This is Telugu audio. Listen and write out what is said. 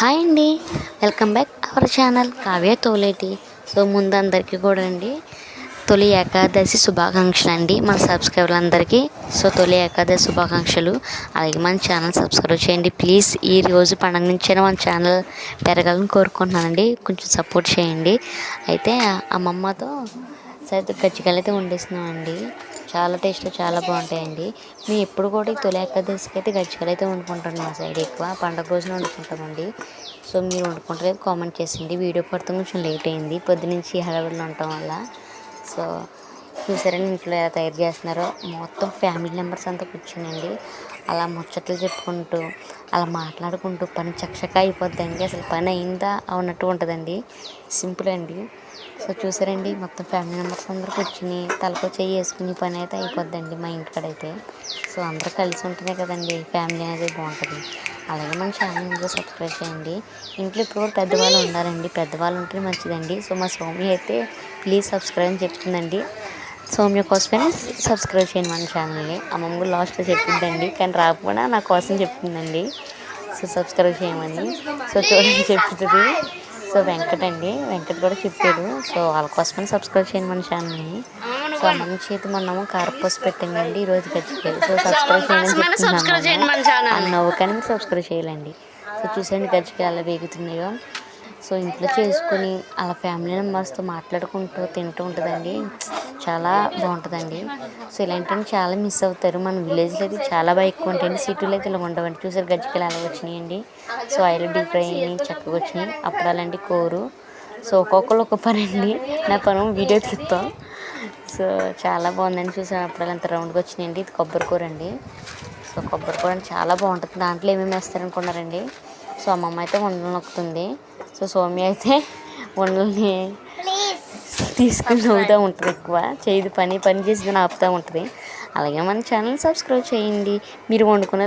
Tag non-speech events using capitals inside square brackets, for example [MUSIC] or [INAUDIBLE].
హాయ్ అండి. Welcome back our channel Kavya Toleti. So ముందు అందరికీ కూడా అండి తొలి ఏకాదశి శుభాకాంక్షలు అండి మన సబ్స్క్రైబర్లందరికీ. సో తొలి ఏకాదశి శుభాకాంక్షలు అలాగే మన ఛానల్ సబ్స్క్రైబ్ చేయండి. ప్లీజ్ ఈ రోజు పండగ నుంచైనా మన ఛానల్ పెరగాలని కోరుకుంటున్నానండి. కొంచెం సపోర్ట్ చేయండి. అయితే అమ్మమ్మతో సరే కజ్జికాయలు అయితే వండిస్తున్నామండి. చాలా టేస్ట్లో చాలా బాగుంటాయండి. మేము ఎప్పుడు కూడా ఈ తొలి ఏకాదశికి అయితే గజ్జికాయలు అయితే వండుకుంటాం మా సైడ్ ఎక్కువ. పండగ రోజున వండుకుంటామండి. సో మీరు వండుకుంటలేదు కామెంట్ చేసింది. వీడియో పడుతుంది కొంచెం లేట్ అయింది. పొద్దునుంచి హడావిడిలో ఉండటం వల్ల. సో చూసారని ఇంట్లో ఎలా తయారు చేస్తున్నారో? మొత్తం ఫ్యామిలీ మెంబర్స్ అంతా కూర్చునండి అలా ముచ్చట్లు చెప్పుకుంటూ అలా మాట్లాడుకుంటూ పని చక్కగా అయిపోద్దండి. అసలు పని అయిందా అన్నట్టు ఉంటుందండి. సింపుల్ అండి. సో చూసారండి మొత్తం ఫ్యామిలీ మెంబర్స్ అందరూ కూర్చుని తలకో చేయి వేసుకుని పని అయితే అయిపోద్దండి మా ఇంటికాడైతే. సో అందరూ కలిసి ఉంటేనే కదండి ఫ్యామిలీ అనేది బాగుంటుంది. అలాగే మన ఛానల్ ఇంట్లో సబ్స్క్రైబ్ చేయండి. ఇంట్లో ఇప్పుడు పెద్దవాళ్ళు ఉండాలండి పెద్దవాళ్ళు ఉంటే మంచిదండి. సో మా స్వామి అయితే ప్లీజ్ సబ్స్క్రైబ్ అని చెప్తుందండి. సౌమ్య కోసమే సబ్స్క్రైబ్ చేయండి మన ఛానల్ని. అమ్మమ్మ కూడా లాస్ట్లో చెప్పిందండి కానీ రాకపోయినా నా కోసం చెప్తుందండి. సో సబ్స్క్రైబ్ చేయమని. సో చూడండి [LAUGHS] చెప్తుంది. సో వెంకట్ అండి వెంకట్ కూడా చెప్పాడు. సో వాళ్ళ కోసమని సబ్స్క్రైబ్ చేయండి మన ఛానల్ని. సో అమ్మమ్మ చేతి మొన్నము కారపూస పెట్టిందండి ఈరోజు గచ్చిపోయి సో సబ్స్క్రైబ్ చేయమని చెప్తున్నాను అన్నవు కానీ సబ్స్క్రైబ్ చేయాలండి. సో చూసండి గచ్చికాయ అలా వేగుతున్నాయో. సో ఇంట్లో చేసుకొని అలా ఫ్యామిలీ మెంబర్స్తో మాట్లాడుకుంటూ తింటూ ఉంటుందండి. చాలా బాగుంటుందండి. సో ఇలాంటివన్నీ చాలా మిస్ అవుతారు. మన విలేజ్లో అయితే చాలా బాగా ఎక్కువ ఉంటాయండి. సిటీలో అయితే ఇలా ఉండవండి చూసారు గజ్జికలు అలా వచ్చినాయండి సో ఆయిల్ డీప్ ఫ్రై అయ్యి చక్కగా వచ్చినాయి. అప్పుడు అలాంటి కోరు. సో ఒక్కొక్కరు ఒక్క పని అండి. నా పను వీడియో తీస్తాం సో చాలా బాగుందండి. చూసాను అప్పుడు అంత రౌండ్గా వచ్చినాయండి ఇది కొబ్బరి కూర అండి. సో కొబ్బరి కూర చాలా బాగుంటుంది. దాంట్లో ఏమేమి వేస్తారనుకున్నారండి? సో అమ్మమ్మ అయితే వండలు నొక్కుతుంది. సో సోమ్య అయితే వండల్ని తీసుకుని నవ్వుతూ ఉంటుంది ఎక్కువ. చేయదు పని పని చేసి ఆపుతూ ఉంటుంది. అలాగే మన ఛానల్ సబ్స్క్రైబ్ చేయండి. మీరు వండుకున్న